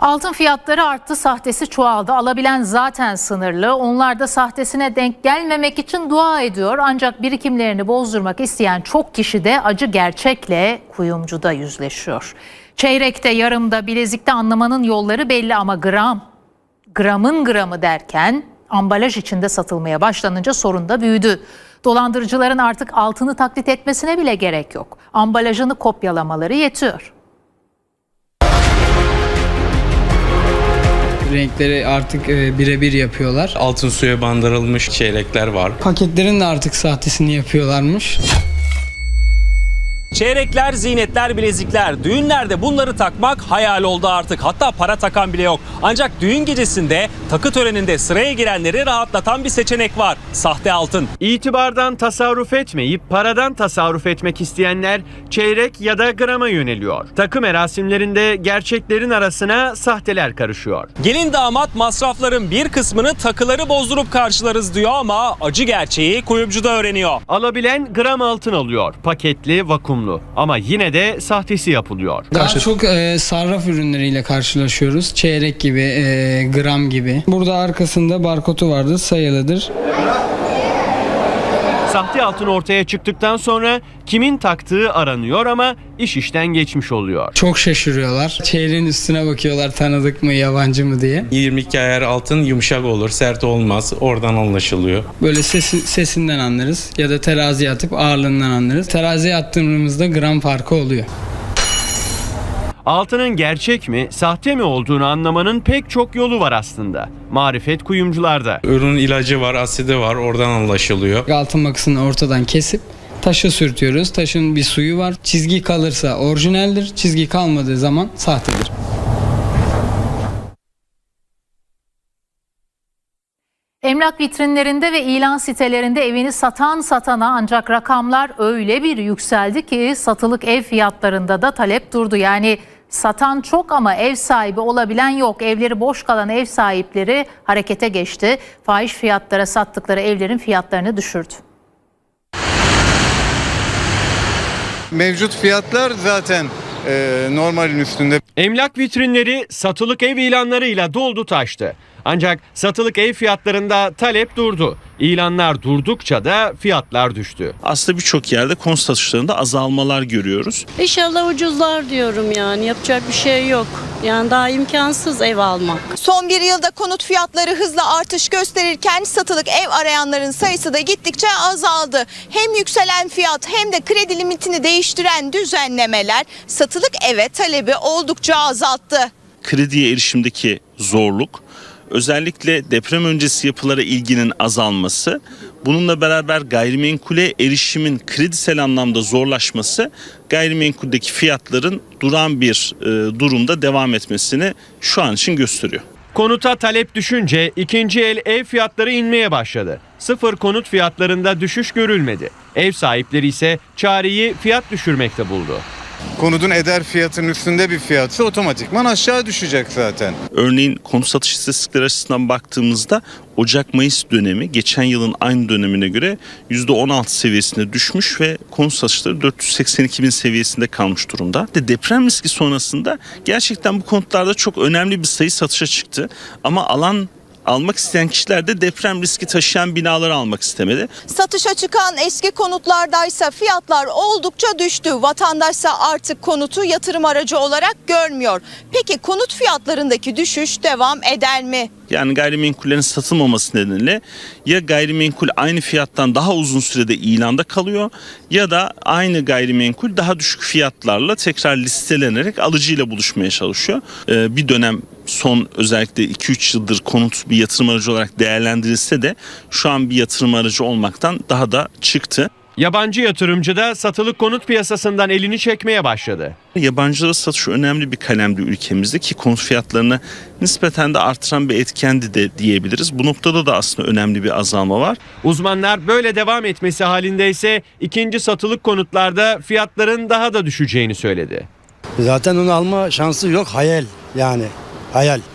Altın fiyatları arttı, sahtesi çoğaldı. Alabilen zaten sınırlı. Onlar da sahtesine denk gelmemek için dua ediyor. Ancak birikimlerini bozdurmak isteyen çok kişi de acı gerçekle kuyumcuda yüzleşiyor. Çeyrekte, yarımda, bilezikte anlamanın yolları belli ama gram, gramın gramı derken ambalaj içinde satılmaya başlanınca sorun da büyüdü. Dolandırıcıların artık altını taklit etmesine bile gerek yok. Ambalajını kopyalamaları yetiyor. Renkleri artık e, birebir yapıyorlar. Altın suya bandırılmış çeyrekler var. Paketlerin de artık sahtesini yapıyorlarmış. Çeyrekler, ziynetler, bilezikler. Düğünlerde bunları takmak hayal oldu artık. Hatta para takan bile yok. Ancak düğün gecesinde takı töreninde sıraya girenleri rahatlatan bir seçenek var. Sahte altın. İtibardan tasarruf etmeyip paradan tasarruf etmek isteyenler çeyrek ya da grama yöneliyor. Takı merasimlerinde gerçeklerin arasına sahteler karışıyor. Gelin damat masrafların bir kısmını takıları bozdurup karşılarız diyor ama acı gerçeği kuyumcuda öğreniyor. Alabilen gram altın alıyor. Paketli, vakumlu. Ama yine de sahtesi yapılıyor. Daha çok e, sarraf ürünleriyle karşılaşıyoruz. Çeyrek gibi, e, gram gibi. Burada arkasında barkodu vardır, sayılıdır. Sahte altın ortaya çıktıktan sonra kimin taktığı aranıyor ama iş işten geçmiş oluyor. Çok şaşırıyorlar. Çeyreğin üstüne bakıyorlar tanıdık mı, yabancı mı diye. 22 ayar altın yumuşak olur, sert olmaz. Oradan anlaşılıyor. Böyle sesi, sesinden anlarız ya da teraziye atıp ağırlığından anlarız. Teraziye attığımızda gram farkı oluyor. Altının gerçek mi, sahte mi olduğunu anlamanın pek çok yolu var aslında. Marifet kuyumcularda. Ürün ilacı var, asidi var. Oradan anlaşılıyor. Altın makasını ortadan kesip taşa sürtüyoruz. Taşın bir suyu var. Çizgi kalırsa orijinaldir. Çizgi kalmadığı zaman sahtedir. Emlak vitrinlerinde ve ilan sitelerinde evini satan satana ancak rakamlar öyle bir yükseldi ki satılık ev fiyatlarında da talep durdu. Yani satan çok ama ev sahibi olabilen yok. Evleri boş kalan ev sahipleri harekete geçti. Fahiş fiyatlara sattıkları evlerin fiyatlarını düşürdü. Mevcut fiyatlar zaten e, normalin üstünde. Emlak vitrinleri satılık ev ilanlarıyla doldu taştı. Ancak satılık ev fiyatlarında talep durdu. İlanlar durdukça da fiyatlar düştü. aslında birçok yerde konut satışlarında azalmalar görüyoruz. İnşallah ucuzlar diyorum yani yapacak bir şey yok. Yani daha imkansız ev almak. Son bir yılda konut fiyatları hızla artış gösterirken satılık ev arayanların sayısı da gittikçe azaldı. Hem yükselen fiyat hem de kredi limitini değiştiren düzenlemeler satılık eve talebi oldukça azalttı. Krediye erişimdeki zorluk, özellikle deprem öncesi yapılara ilginin azalması, bununla beraber gayrimenkule erişimin kredisel anlamda zorlaşması gayrimenkuldeki fiyatların duran bir e, durumda devam etmesini şu an için gösteriyor. Konuta talep düşünce ikinci el ev fiyatları inmeye başladı. Sıfır konut fiyatlarında düşüş görülmedi. Ev sahipleri ise çareyi fiyat düşürmekte buldu. Konudun eder fiyatının üstünde bir fiyatsa otomatikman aşağı düşecek zaten. Örneğin konut satış istatistikleri açısından baktığımızda Ocak-Mayıs dönemi geçen yılın aynı dönemine göre %16 seviyesinde düşmüş ve konut satışları 482 bin seviyesinde kalmış durumda. De deprem riski sonrasında gerçekten bu konutlarda çok önemli bir sayı satışa çıktı. Ama alan almak isteyen kişiler de deprem riski taşıyan binaları almak istemedi. Satışa çıkan eski konutlardaysa fiyatlar oldukça düştü. Vatandaşsa artık konutu yatırım aracı olarak görmüyor. Peki konut fiyatlarındaki düşüş devam eder mi? Yani gayrimenkullerin satılmaması nedeniyle ya gayrimenkul aynı fiyattan daha uzun sürede ilanda kalıyor ya da aynı gayrimenkul daha düşük fiyatlarla tekrar listelenerek alıcıyla buluşmaya çalışıyor. Ee, bir dönem son özellikle 2-3 yıldır konut bir yatırım aracı olarak değerlendirilse de şu an bir yatırım aracı olmaktan daha da çıktı. Yabancı yatırımcı da satılık konut piyasasından elini çekmeye başladı. Yabancılara satış önemli bir kalemdi ülkemizde ki konut fiyatlarını nispeten de artıran bir etkendi de diyebiliriz. Bu noktada da aslında önemli bir azalma var. Uzmanlar böyle devam etmesi halinde ise ikinci satılık konutlarda fiyatların daha da düşeceğini söyledi. Zaten onu alma şansı yok hayal yani hayal.